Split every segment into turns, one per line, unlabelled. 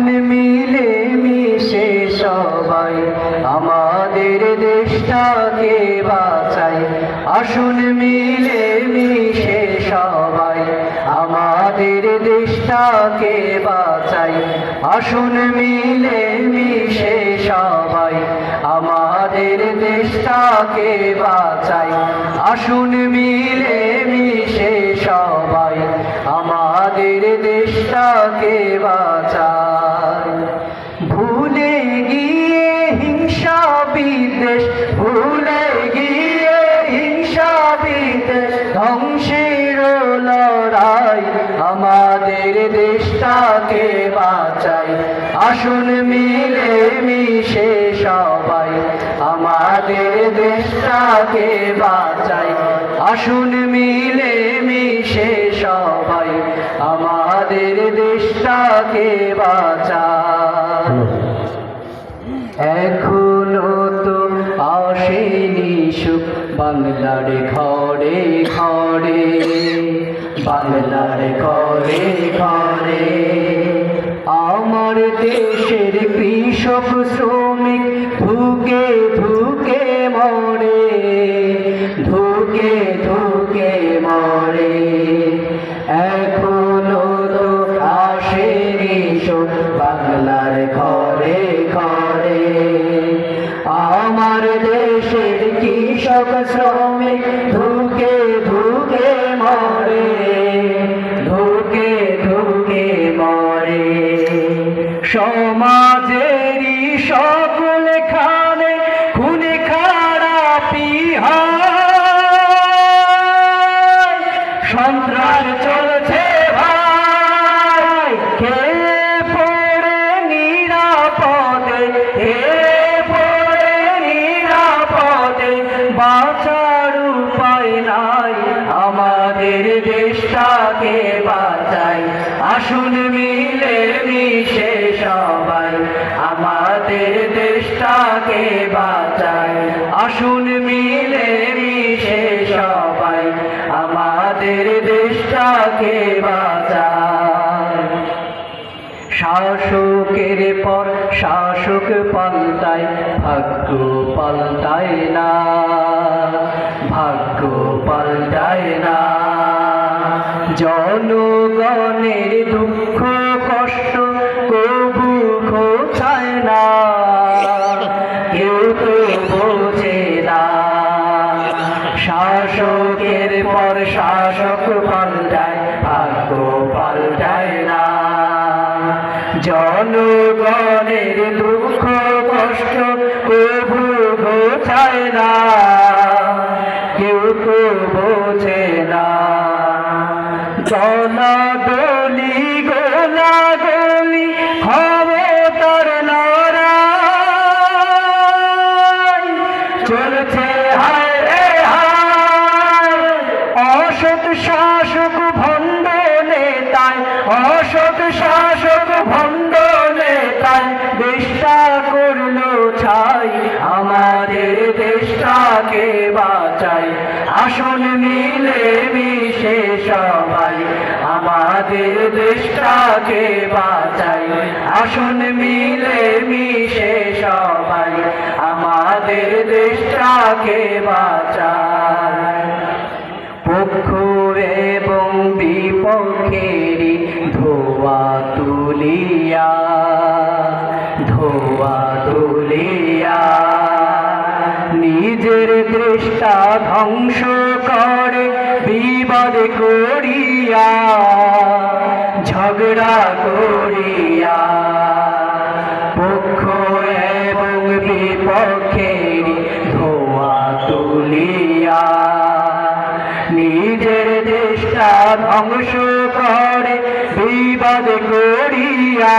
আসুন মিলে মিশে সবাই। আমাদের দেশটাকে বাঁচাই। আসুন মিলে মিশে সবাই। আমাদের দেশটাকে বাঁচাই। আসুন মিলে মিশে সবাই। আমাদের দেশটাকে বাঁচাই। আসুন মিলে মিশে সবাই। আমাদের দেশটাকে বাঁচাই। আসুন মিলে মিশে সবাই, আমাদের দেশটাকে বাঁচাই। আসুন মিলে মিশে সবাই, আমাদের দেশটাকে বাঁচাই এখনও তো আসেনি সুখ, বাংলার ঘরে ঘরে, বাংলার ঘরে ঘরে। আমার দেশের কৃষক শ্রমিক ধুকে ধুকে মরে, ধুকে ধুকে মরে। এখনও তো আসেনি বাংলার ঘরে ঘরে। আমার দেশের কৃষক শ্রমিক ধুকে ধুকে মরে। shoma আসুন মিলে মিশে সবাই, আমাদের দেশটাকে বাঁচাই আসুন মিলে মিশে সবাই, আমাদের দেশটাকে বাঁচাই শাসকের পর শাসক ভাগ্য না জনগণের দুঃখ কষ্ট বাঁচাই আসুন মিলে মিশে সবাই, আমাদের দেশটাকে বাঁচাই। আসুন মিলে মিশে সবাই, আমাদের দেশটাকে বাঁচাই। পক্ষ এবং বিপক্ষেরই দৃষ্টা ধ্বংস করে বিবাদ করিয়া, ঝগড়া করিয়া। পক্ষ এবং বিপক্ষের ধোয়া তুলিয়া, নিজের দেশটা ধ্বংস করে বিবাদ করিয়া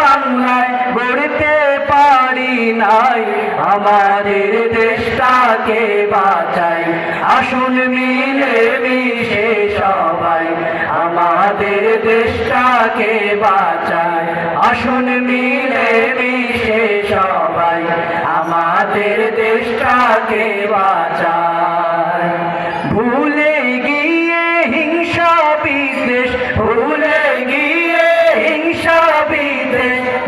বাংলায় গড়তে পারি নাই। আমাদের দেশটাকে বাঁচাই। আসুন মিলে মিশে সবাই। আমাদের দেশটাকে বাঁচাই। আসুন মিলে মিশে সবাই। আমাদের দেশটাকে বাঁচাই।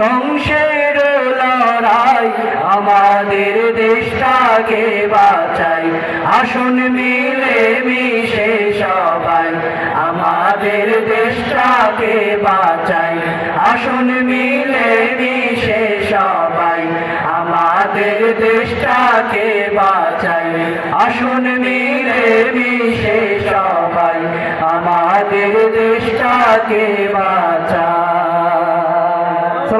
ধ্বংসের লড়াই, আমাদের দেশটাকে বাঁচাই। আসুন মিলে মিশে সবাই, আমাদের দেশটাকে বাঁচাই। আসুন মিলে মিশে সবাই, আমাদের দেশটাকে বাঁচাই। আসুন মিলে মিশে সবাই, আমাদের দেশটাকে বাঁচাই।